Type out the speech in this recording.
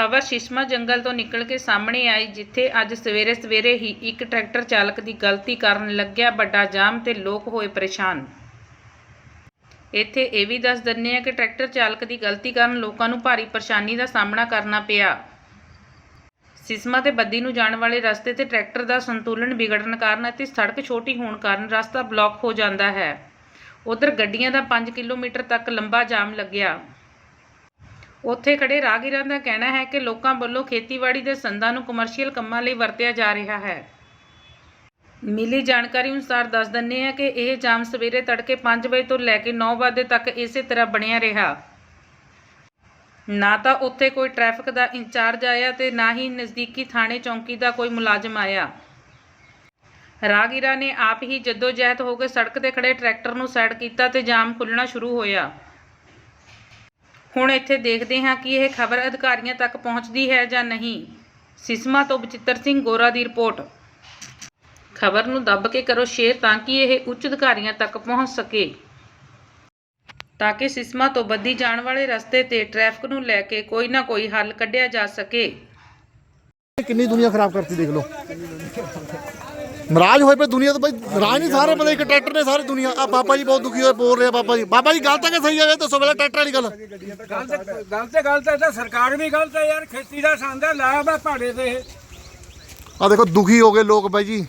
ਖਬਰ ਸ਼ਿਸ਼ਮਾ ਜੰਗਲ ਤੋਂ ਨਿਕਲ ਕੇ ਸਾਹਮਣੇ ਆਈ, ਜਿੱਥੇ ਅੱਜ ਸਵੇਰੇ ਸਵੇਰੇ ਹੀ ਇੱਕ ਟਰੈਕਟਰ ਚਾਲਕ ਦੀ ਗਲਤੀ ਕਾਰਨ ਲੱਗਿਆ ਵੱਡਾ ਜਾਮ ਤੇ ਲੋਕ ਹੋਏ ਪਰੇਸ਼ਾਨ। ਇੱਥੇ ਇਹ ਵੀ ਦੱਸ ਦਿੰਨੇ ਆ ਕਿ ਟਰੈਕਟਰ ਚਾਲਕ ਦੀ ਗਲਤੀ ਕਾਰਨ ਲੋਕਾਂ ਨੂੰ ਭਾਰੀ ਪਰੇਸ਼ਾਨੀ ਦਾ ਸਾਹਮਣਾ ਕਰਨਾ ਪਿਆ। ਸਿਸਮਾ ਤੇ ਬੱਦੀ ਨੂੰ ਜਾਣ ਵਾਲੇ ਰਸਤੇ ਤੇ ਟਰੈਕਟਰ ਦਾ ਸੰਤੁਲਨ ਵਿਗੜਨ ਕਾਰਨ ਅਤੇ ਸੜਕ ਛੋਟੀ ਹੋਣ ਕਾਰਨ ਰਸਤਾ ਬਲੌਕ ਹੋ ਜਾਂਦਾ ਹੈ। ਉਧਰ ਗੱਡੀਆਂ ਦਾ 5 ਕਿਲੋਮੀਟਰ ਤੱਕ ਲੰਬਾ ਜਾਮ ਲੱਗਿਆ। ਉੱਥੇ ਖੜੇ ਰਾਹਗੀਰਾਂ ਦਾ ਕਹਿਣਾ ਹੈ ਕਿ ਲੋਕਾਂ ਵੱਲੋਂ ਖੇਤੀਬਾੜੀ ਦੇ ਸੰਦਾਂ ਨੂੰ ਕਮਰਸ਼ੀਅਲ ਕੰਮਾਂ ਲਈ ਵਰਤਿਆ ਜਾ ਰਿਹਾ ਹੈ। ਮਿਲੀ ਜਾਣਕਾਰੀ ਅਨੁਸਾਰ ਦੱਸ ਦਿੰਨੇ ਆ ਕਿ ਇਹ ਜਾਮ ਸਵੇਰੇ ਤੜਕੇ 5 ਵਜੇ ਤੋਂ ਲੈ ਕੇ 9 ਵਜੇ ਤੱਕ ਇਸੇ ਤਰ੍ਹਾਂ ਬਣਿਆ ਰਿਹਾ। ਨਾ ਤਾਂ ਉੱਥੇ ਕੋਈ ਟ੍ਰੈਫਿਕ ਦਾ ਇੰਚਾਰਜ ਆਇਆ ਤੇ ਨਾ ਹੀ ਨਜ਼ਦੀਕੀ ਥਾਣੇ ਚੌਂਕੀ ਦਾ ਕੋਈ ਮੁਲਾਜ਼ਮ ਆਇਆ। ਰਾਹਗੀਰਾਂ ਨੇ ਆਪ ਹੀ ਜਹਿਦ ਹੋ ਕੇ ਸੜਕ ਤੇ ਖੜੇ ਟਰੈਕਟਰ ਨੂੰ ਸਾਈਡ ਕੀਤਾ ਤੇ ਜਾਮ ਖੁੱਲਣਾ ਸ਼ੁਰੂ ਹੋਇਆ। ਹੁਣ ਇੱਥੇ ਦੇਖਦੇ ਹਾਂ ਕਿ ਇਹ ਖਬਰ ਅਧਿਕਾਰੀਆਂ ਤੱਕ ਪਹੁੰਚਦੀ ਹੈ ਜਾਂ ਨਹੀਂ। ਸਿਸਮਾ ਤੋਂ ਬਚਿੱਤਰ ਸਿੰਘ ਗੋਰਾ ਦੀ ਰਿਪੋਰਟ। ਖਬਰ ਨੂੰ ਦੱਬ ਕੇ ਕਰੋ ਸ਼ੇਅਰ ਤਾਂ ਕਿ ਇਹ ਉੱਚ ਅਧਿਕਾਰੀਆਂ ਤੱਕ ਪਹੁੰਚ ਸਕੇ। ਤਾਂ ਕਿ ਸਿਸਮਾ ਤੋਂ ਬੱਦੀ ਜਾਣ ਵਾਲੇ ਰਸਤੇ ਤੇ ਟ੍ਰੈਫਿਕ ਨੂੰ ਲੈ ਕੇ ਕੋਈ ਨਾ ਕੋਈ ਹੱਲ ਕੱਢਿਆ ਜਾ ਸਕੇ। ਕਿੰਨੀ ਦੁਨੀਆ ਖਰਾਬ ਕਰਤੀ ਦੇਖ ਲਓ। ਨਾਰਾਜ਼ ਹੋਏ ਪਏ ਦੁਨੀਆ ਤੋਂ ਬਈ ਨਾਰਾਜ਼ ਨਹੀਂ ਸਾਰੇ ਬੰਦੇ ਇੱਕ ਟਰੈਕਟਰ ਨੇ ਸਾਰੀ ਦੁਨੀਆ। ਆ ਬਾਬਾ ਜੀ ਬਹੁਤ ਦੁਖੀ ਹੋਏ ਬੋਲ ਰਹੇ ਬਾਬਾ ਜੀ। ਬਾਬਾ ਜੀ ਗਲਤ ਹੈ ਕਿ ਸਹੀ ਹੈ ਇਹ ਦੱਸੋ ਪਹਿਲਾਂ ਟਰੈਕਟਰ ਵਾਲੀ ਗੱਲ। ਗਲਤ ਗਲਤ ਗਲਤ ਹੈ ਤਾਂ ਸਰਕਾਰ ਵੀ ਗਲਤ ਹੈ ਯਾਰ ਖੇਤੀ ਦਾ ਸੰਦ ਹੈ ਲਾਭ ਹੈ ਭਾੜੇ ਤੇ। ਇਹ। ਆ ਦੇਖੋ ਦੁਖੀ ਹੋ ਗਏ ਲੋਕ ਬਾਈ ਜੀ।